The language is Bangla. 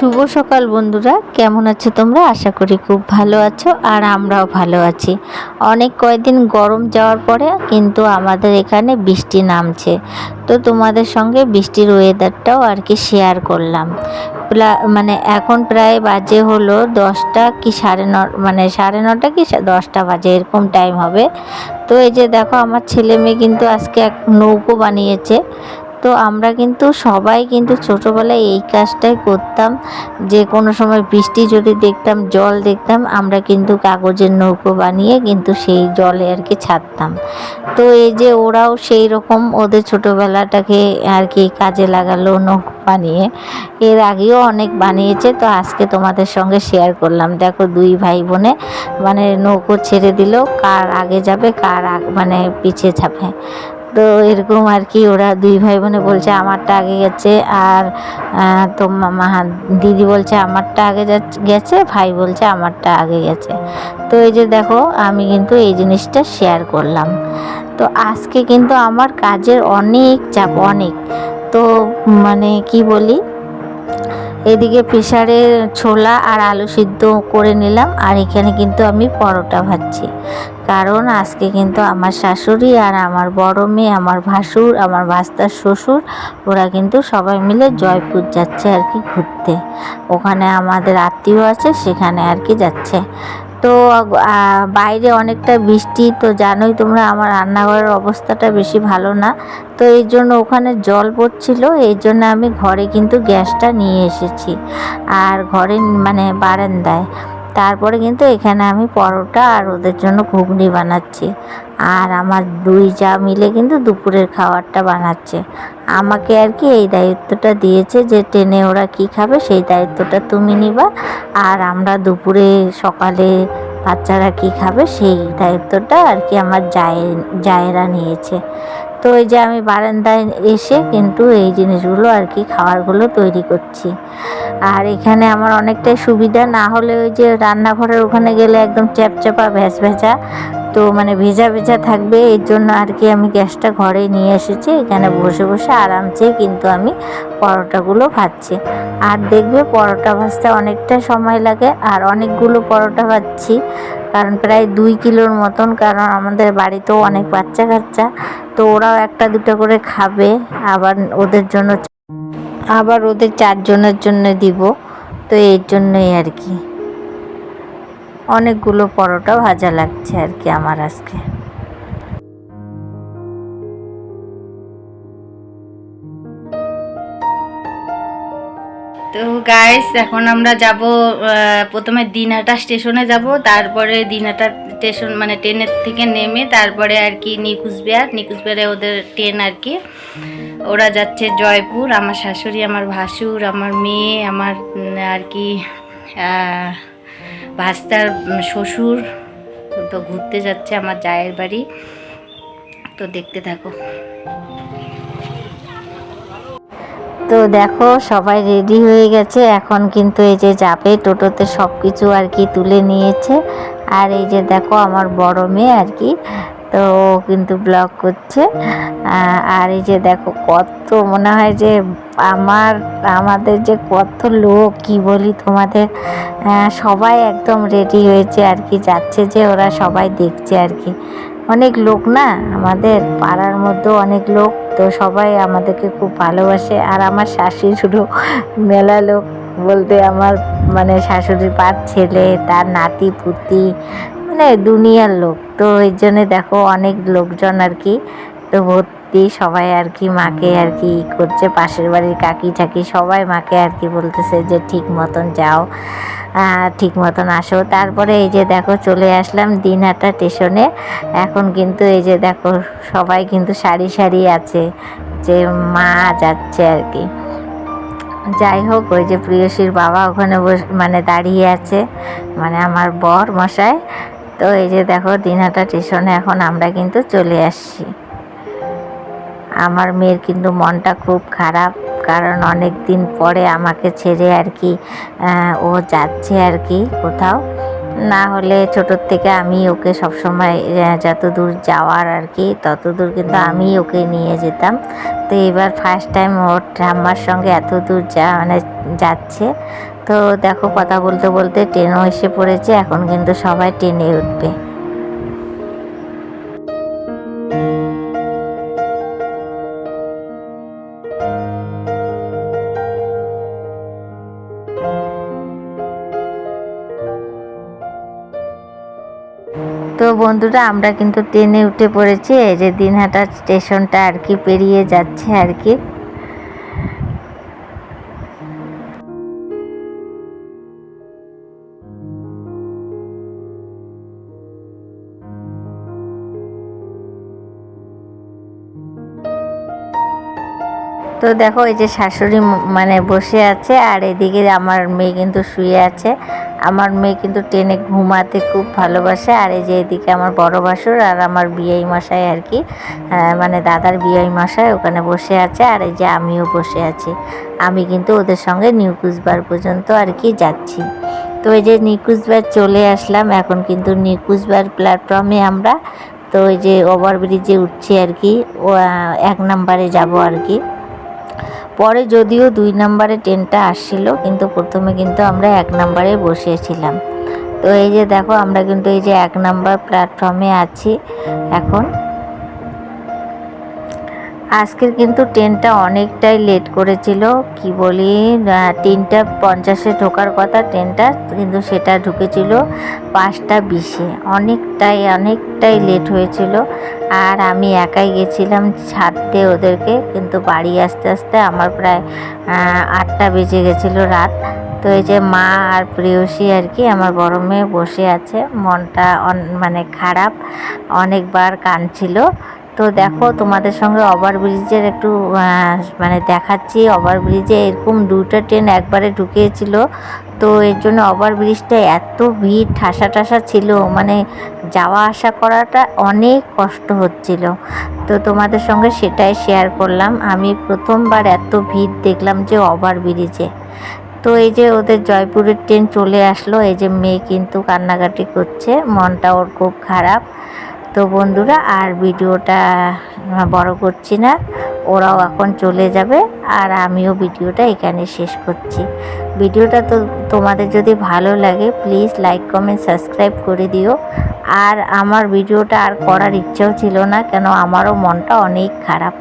শুভ সকাল বন্ধুরা। কেমন আছো তোমরা? আশা করি খুব ভালো আছো আর আমরাও ভালো আছি। অনেক কয়েকদিন গরম যাওয়ার পরে কিন্তু আমাদের এখানে বৃষ্টি নামছে। তো তোমাদের সঙ্গে বৃষ্টির ওয়েদারটাও আর কি শেয়ার করলাম। মানে এখন প্রায় বাজে হলো দশটা কি সাড়ে ন মানে সাড়ে নটা কি দশটা বাজে এরকম টাইম হবে। তো এই যে দেখো, আমার ছেলে মেয়ে কিন্তু আজকে এক নৌকো বানিয়েছে। তো আমরা কিন্তু সবাই কিন্তু ছোটোবেলায় এই কাজটাই করতাম। যে কোনো সময় বৃষ্টি যদি দেখতাম, জল দেখতাম, আমরা কিন্তু কাগজের নৌকো বানিয়ে কিন্তু সেই জলে আর কি ছাড়তাম তো এই যে ওরাও সেই রকম ওদের ছোটোবেলাটাকে আর কি কাজে লাগালো নৌকো বানিয়ে। এর আগেও অনেক বানিয়েছে, তো আজকে তোমাদের সঙ্গে শেয়ার করলাম। দেখো দুই ভাই বোনে মানে নৌকো ছেড়ে দিল, কার আগে যাবে, কার মানে পিছিয়ে যাবে তো এরকম আর কি ওরা দুই ভাই বোনে বলছে, আমারটা আগে গেছে। আর তো দিদি বলছে, আমারটা আগে গেছে। ভাই বলছে, আমারটা আগে গেছে। তো এই যে দেখো, আমি কিন্তু এই জিনিসটা শেয়ার করলাম। তো আজকে কিন্তু আমার কাজের অনেক চাপ, অনেক। তো মানে কি বলি এদিকে প্রেশারে ছোলা আর আলু সিদ্ধ করে নিলাম আর এখানে কিন্তু আমি পরোটা ভাজছি। কারণ আজকে কিন্তু আমার শাশুড়ি আর আমার বড় মেয়ে, আমার ভাসুর, আমার ভাস্তার শ্বশুর, ওরা কিন্তু সবাই মিলে জয়পুর যাচ্ছে আর কি ঘুরতে। ওখানে আমাদের আত্মীয় আছে, সেখানে আর কি যাচ্ছে। তো বাইরে অনেকটা বৃষ্টি, তো জানোই তোমরা আমার রান্নাঘরের অবস্থাটা বেশি ভালো না। তো এই জন্য ওখানে জল পড়ছিল, এই জন্য আমি ঘরে কিন্তু গ্যাসটা নিয়ে এসেছি, আর ঘরে মানে বারান্দায়। তারপরে কিন্তু এখানে আমি পরোটা আর ওদের জন্য ঘুগনি বানাচ্ছি, আর আমার দুই যা মিলে কিন্তু দুপুরের খাবারটা বানাচ্ছে। আমাকে আর কি এই দায়িত্বটা দিয়েছে যে ট্রেনে ওরা কি খাবে সেই দায়িত্বটা তুমি নিবা আর আমরা দুপুরে সকালে বাচ্চারা কি খাবে সেই দায়িত্বটা আর কি আমার জায়ের জায়েরা নিয়েছে। তো এই যে আমি বারান্দায় এসে কিন্তু এই জিনিসগুলো আর কি খাবারগুলো তৈরি করছি। আর এখানে আমার অনেকটাই সুবিধা না হলে ওই যে রান্নাঘরের ওখানে গেলে একদম চ্যাপচ্যাপা, ভ্যাস ভেজা তো মানে ভেজা ভেজা থাকবে, এর জন্য আর কি আমি গ্যাসটা ঘরে নিয়ে এসেছি। এখানে বসে বসে আরামসে কিন্তু আমি পরোটাগুলো ভাজছি। আর দেখবে পরোটা ভাজতে অনেকটা সময় লাগে, আর অনেকগুলো পরোটা ভাজছি, কারণ প্রায় দুই কিলোর মতন, কারণ আমাদের বাড়িতেও অনেক বাচ্চা কাচ্চা, তো ওরাও একটা দুটো করে খাবে, আবার ওদের জন্য আবার ওদের চারজনের জন্য দিব, তো এর জন্যই আর কি। অনেকগুলো পরোটা ভাজা লাগছে আর কি আমার আজকে। তো গাইস এখন আমরা যাব প্রথমে দিনহাটা স্টেশনে যাব, তারপরে দিনহাটা স্টেশন মানে ট্রেনের থেকে নেমে তারপরে আর কি নিকুচবিহার নিকুচবিহারে ওদের ট্রেন আর কি। ওরা যাচ্ছে জয়পুর, আমার শাশুড়ি, আমার ভাসুর, আমার মেয়ে, আমার আর কি ভাস্তার শ্বশুর তো ঘুরতে যাচ্ছে আমার জায়ের বাড়ি। তো দেখতে থাকো। তো দেখো, সবাই রেডি হয়ে গেছে। এখন কিন্তু এই যে যাবে, টোটোতে সব কিছু আর কি তুলে নিয়েছে। আর এই যে দেখো, আমার বড় মেয়ে আর কি তো ও কিন্তু ব্লগ করছে। আর এই যে দেখো কত মনে হয় যে আমার, আমাদের যে কত লোক, কি বলি তোমাদের সবাই একদম রেডি হয়েছে আর কি, যাচ্ছে যে ওরা সবাই দেখছে আর কি। অনেক লোক না আমাদের পাড়ার মধ্যেও অনেক লোক, তো সবাই আমাদেরকে খুব ভালোবাসে। আর আমার শাশুড়িরও মেলা লোক বলতে আমার মানে শাশুড়ির পাঁচ ছেলে, তার নাতি, পুতি মানে দুনিয়ার লোক। তো এই জন্যে দেখো অনেক লোকজন আর কি, তো ভর্তি সবাই আর কি মাকে আর কি করছে। পাশের বাড়ির কাকি ঠাকি সবাই মাকে আর কি বলতেছে যে, ঠিক মতন যাও ঠিক মতন আসো। তারপরে এই যে দেখো চলে আসলাম দিনহাটা স্টেশনে। এখন কিন্তু এই যে দেখো সবাই কিন্তু সারি সারি আছে, যে মা যাচ্ছে আর কি। যাই হোক, ওই যে প্রিয়সীর বাবা ওখানে বস মানে দাঁড়িয়ে আছে মানে আমার বর মশাই। তো এই যে দেখো, দিনহাটা স্টেশনে এখন আমরা কিন্তু চলে আসছি। আমার মেয়ের কিন্তু মনটা খুব খারাপ, কারণ অনেক দিন পরে আমাকে ছেড়ে আর কি ও যাচ্ছে আর কি কোথাও। না হলে ছোটোর থেকে আমি ওকে সবসময় যত দূর যাওয়ার আর কি তত দূর কিন্তু আমি ওকে নিয়ে যেতাম। তো এবার ফার্স্ট টাইম ওর ঠাম্মার সঙ্গে এত দূর যা মানে যাচ্ছে। তো দেখো কথা বলতে বলতে ট্রেনও এসে পড়েছে এখন কিন্তু সবাই ট্রেনে উঠবে। বন্ধুরা, আমরা কিন্তু ট্রেনে উঠে পড়েছি। এই যে দিনহাটা স্টেশনটা আর কি পেরিয়ে যাচ্ছে আর কি। তো দেখো এই যে শাশুড়ি মানে বসে আছে, আর এদিকে আমার মেয়ে কিন্তু শুয়ে আছে। আমার মেয়ে কিন্তু ট্রেনে ঘুমাতে খুব ভালোবাসে, আর এই যে এদিকে আমার বড় বাসুর আর আমার বিয়াই মশাই আর কি মানে দাদার বিয়াই মশাই ওখানে বসে আছে, আর এই যে আমিও বসে আছি। আমি কিন্তু ওদের সঙ্গে নিউ কুচবার পর্যন্ত আর কি যাচ্ছি। তো এই যে নিকুচবার চলে আসলাম, এখন কিন্তু নিকুচবার প্ল্যাটফর্মে আমরা। তো এই যে ওভারব্রিজে উঠছি আর কি এক নাম্বারে যাব আর কি। পরে যদিও দুই নম্বরে ট্রেনটা আসছিল, কিন্তু প্রথমে কিন্তু আমরা এক নম্বরে বসেছিলাম তো এই যে দেখো, আমরা কিন্তু এই যে এক নাম্বার প্ল্যাটফর্মে আছি। এখন আজকের কিন্তু ট্রেনটা অনেকটাই লেট করেছিল, কি বলি তিনটা পঞ্চাশে ঢোকার কথা ট্রেনটা কিন্তু সেটা ঢুকেছিল পাঁচটা বিশে। অনেকটাই অনেকটাই লেট হয়েছিল আর আমি একাই গেছিলাম ছাড়তে ওদেরকে, কিন্তু বাড়ি আসতে আসতে আমার প্রায় আটটা বেজে গেছিল রাত। তো এই যে মা আর প্রেয়সী আর কি আমার বড় মেয়ে বসে আছে, মনটা মানে খারাপ, অনেকবার কাঁদছিল। তো দেখো তোমাদের সঙ্গে ওভারব্রিজের একটু মানে দেখাচ্ছি। ওভারব্রিজে এরকম দুটো ট্রেন একবারে ঢুকিয়েছিল। তো এর জন্য ওভারব্রিজটা এত ভিড়, ঠাসা ঠাসা ছিল। মানে যাওয়া আসা করাটা অনেক কষ্ট হচ্ছিল। তো তোমাদের সঙ্গে সেটাই শেয়ার করলাম। আমি প্রথমবার এত ভিড় দেখলাম যে ওভারব্রিজে। তো এই যে ওদের জয়পুরের ট্রেন চলে আসলো। এই যে মেয়ে কিন্তু কান্নাকাটি করছে। মনটা ওর খুব খারাপ। তো বন্ধুরা, আর ভিডিওটা বড় করছি না, ওরাও এখন চলে যাবে, আর আমিও ভিডিওটা এখানে শেষ করছি। ভিডিওটা তো তোমাদের যদি ভালো লাগে প্লিজ লাইক কমেন্ট সাবস্ক্রাইব করে দিও। আর আমার ভিডিওটা আর করার ইচ্ছেও ছিল না, কেন আমারও মনটা অনেক খারাপ।